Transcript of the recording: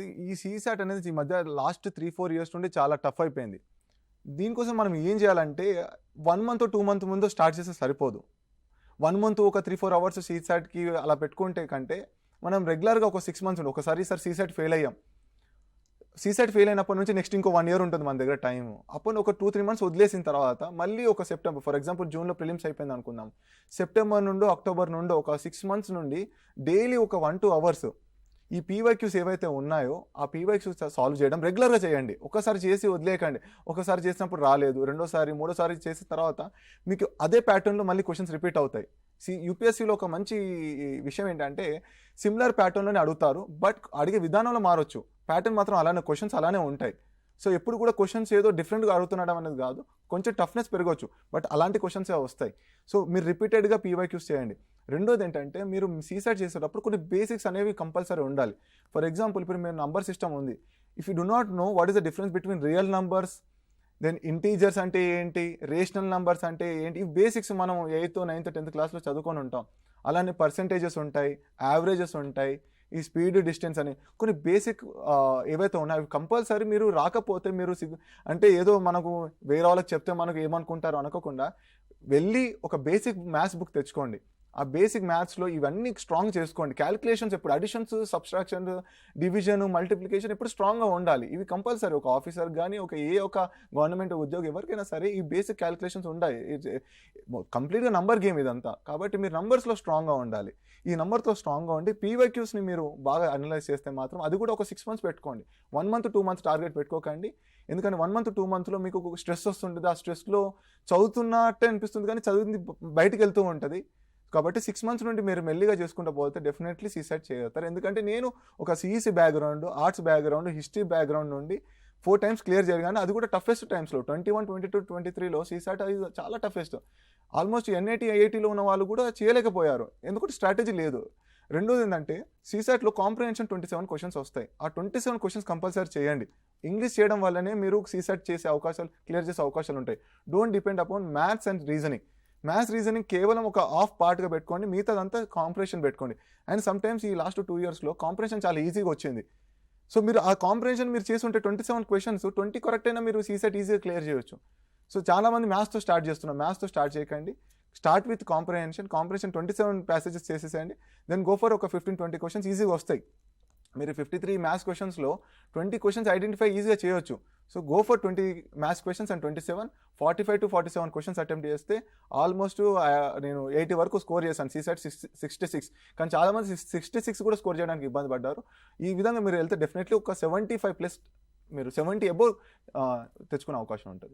ఈ సీసాట్ అనేది ఈ మధ్య లాస్ట్ త్రీ ఫోర్ ఇయర్స్ నుండి చాలా టఫ్ అయిపోయింది. దీనికోసం మనం ఏం చేయాలంటే వన్ మంత్ టూ మంత్ ముందు స్టార్ట్ చేస్తే సరిపోదు. వన్ మంత్ ఒక త్రీ ఫోర్ అవర్స్ సీసాట్కి అలా పెట్టుకుంటే కంటే మనం రెగ్యులర్గా ఒక సిక్స్ మంత్స్ ఉండి ఒకసారి సార్ సీసాట్ ఫెయిల్ అయ్యాం. సీసెట్ ఫెయిల్ అయినప్పటి నుంచి నెక్స్ట్ ఇంకో వన్ ఇయర్ ఉంటుంది మన దగ్గర టైం అప్పుడు ఒక టూ త్రీ మంత్స్ వదిలేసిన తర్వాత మళ్ళీ ఒక సెప్టెంబర్ ఫర్ ఎగ్జాంపుల్ జూన్లో ప్రిలిమ్స్ అయిపోయింది అనుకుందాం. సెప్టెంబర్ నుండి అక్టోబర్ నుండి ఒక సిక్స్ మంత్స్ నుండి డైలీ ఒక వన్ టూ అవర్స్ ఈ పీవైక్యూస్ ఏవైతే ఉన్నాయో ఆ పీవైక్యూస్ సాల్వ్ చేయడం రెగ్యులర్గా చేయండి. ఒకసారి చేసి వదిలేయకండి. ఒకసారి చేసినప్పుడు రాలేదు. రెండోసారి మూడోసారి చేసిన తర్వాత మీకు అదే ప్యాటర్న్లో మళ్ళీ క్వశ్చన్స్ రిపీట్ అవుతాయి. సి యూపీఎస్సీలో ఒక మంచి విషయం ఏంటంటే సిమిలర్ ప్యాటర్న్లోనే అడుగుతారు బట్ అడిగే విధానంలో మారొచ్చు. ప్యాటర్న్ మాత్రం అలానే క్వశ్చన్స్ అలానే ఉంటాయి. సో ఎప్పుడు కూడా క్వశ్చన్స్ ఏదో డిఫరెంట్గా అడుగుతున్నాడం అనేది కాదు. కొంచెం టఫ్నెస్ పెరగవచ్చు బట్ అలాంటి క్వశ్చన్స్ వస్తాయి. సో మీరు రిపీటెడ్గా పీవైక్యూస్ చేయండి. రెండోది ఏంటంటే మీరు సీసెట్ చేసేటప్పుడు కొన్ని బేసిక్స్ అనేవి కంపల్సరీ ఉండాలి. ఫర్ ఎగ్జాంపుల్ ఇప్పుడు మీరు నంబర్ సిస్టమ్ ఉంది. If you do not know what is the difference between real numbers then integers అంటే ఏంటి? రేషనల్ నంబర్స్ అంటే ఏంటి? ఈ బేసిక్స్ మనం ఎయిత్ నైన్త్ టెన్త్ క్లాస్లో చదువుకొని ఉంటాం. అలానే పర్సంటేజెస్ ఉంటాయి. యావరేజెస్ ఉంటాయి. ఈ స్పీడ్ డిస్టెన్స్ అని. కొన్ని బేసిక్ ఏవైతే ఉన్నాయో అవి కంపల్సరీ మీరు రాకపోతే మీరు సిగ్- అంటే ఏదో మనకు వేరే వాళ్ళకి చెప్తే మనకు ఏమనుకుంటారో అనుకోకుండా వెళ్ళి ఒక బేసిక్ మ్యాథ్స్ బుక్ తెచ్చుకోండి. ఆ బేసిక్ మ్యాథ్స్లో ఇవన్నీ స్ట్రాంగ్ చేసుకోండి. క్యాలిక్యులేషన్స్ ఎప్పుడు? అడిషన్స్ సబ్స్ట్రాక్షన్ డివిజన్ మల్టిప్లికేషన్ ఎప్పుడు స్ట్రాంగ్గా ఉండాలి. ఇవి కంపల్సరీ ఒక ఆఫీసర్ కానీ ఒక ఏ ఒక గవర్నమెంట్ ఉద్యోగి ఎవరికైనా సరే ఈ బేసిక్ క్యాలిక్యులేషన్స్ ఉండాలి కంప్లీట్గా నంబర్ గేమ్ ఇదంతా. కాబట్టి మీరు నంబర్స్లో స్ట్రాంగ్గా ఉండాలి. ఈ నెంబర్తో స్ట్రాంగ్గా ఉండి పీవైక్యూస్ని మీరు బాగా అనలైజ్ చేస్తే మాత్రం అది కూడా ఒక సిక్స్ మంత్స్ పెట్టుకోండి. One month two months target పెట్టుకోకండి. ఎందుకంటే వన్ మంత్ టూ మంత్లో మీకు ఒక స్ట్రెస్ వస్తుంటుంది. ఆ స్ట్రెస్లో చదువుతున్నట్టే అనిపిస్తుంది కానీ చదివింది బయటికి వెళ్తూ ఉంటుంది. కాబట్టి సిక్స్ మంత్స్ నుండి మీరు మెల్లిగా చేసుకుంటూ పోతే డెఫినెట్లీ సీసెట్ చేయగలుగుతారు. ఎందుకంటే నేను ఒక CEC background arts background history background నుండి ఫోర్ టైమ్స్ క్లియర్ చేయగానే అది కూడా టఫెస్ట్ టైమ్స్లో twenty one twenty two twenty త్రీలో సీసాట్ అది చాలా టఫెస్ట్ ఆల్మోస్ట్ ఎన్ఐటీ ఐఐటీలో ఉన్న వాళ్ళు కూడా చేయలేకపోయారు. ఎందుకంటే స్ట్రాటజీ లేదు. రెండోది ఏంటంటే సీసాట్లో కాంప్రహెన్షన్ ట్వంటీ సెవెన్ క్వశ్చన్స్ వస్తాయి. ఆ ట్వంటీ సెవెన్ క్వశ్చన్స్ కంపల్సరీ చేయండి. ఇంగ్లీష్ చేయడం వల్లనే మీరు సీసాట్ చేసే అవకాశాలు క్లియర్ చేసే అవకాశాలు ఉంటాయి. Don't depend upon maths and reasoning maths reasoning కేవలం ఒక ఆఫ్ పార్ట్గా పెట్టుకోండి మిగతాదంతా కాంపిటేషన్ పెట్టుకోండి. అండ్ సమ్ టైమ్స్ ఈ లాస్ట్ టూ ఇయర్స్లో కాంప్రహెన్షన్ చాలా ఈజీగా వచ్చింది. సో మీరు ఆ కాంపిటేషన్ మీరు చేస్తుంటే twenty seven questions twenty correct అయినా మీరు సీసెట్ ఈజీగా క్లియర్ చేయొచ్చు. సో చాలా మంది మ్యాథ్స్తో స్టార్ట్ చేస్తున్నారు. మ్యాథ్స్తో స్టార్ట్ చేయకండి. Start with comprehension comprehension twenty seven passages చేసేసేయండి. దెన్ గో ఫర్ ఒక ఫిఫ్టీన్ ట్వంటీ క్వశ్చన్స్ ఈజీగా వస్తాయి. మీరు ఫిఫ్టీ త్రీ మ్యాథ్స్ క్వశ్చన్స్లో ట్వంటీ క్వశ్చన్స్ ఐడెంటిఫై ఈజీగా చేయొచ్చు. So go for twenty maths questions and twenty seven forty five to forty seven questions attempt చేస్తే almost uh, నేను ఎయిటీ వరకు స్కోర్ చేశాను. సీసెట్ సిక్స్టీ సిక్స్ కానీ చాలామంది సిక్స్టీ సిక్స్ కూడా స్కోర్ చేయడానికి ఇబ్బంది పడ్డారు. ఈ విధంగా మీరు వెళ్తే డెఫినెట్లీ ఒక సెవెంటీ ఫైవ్ ప్లస్ మీరు సెవెంటీ అబోవ్ uh, తెచ్చుకునే అవకాశం ఉంటుంది.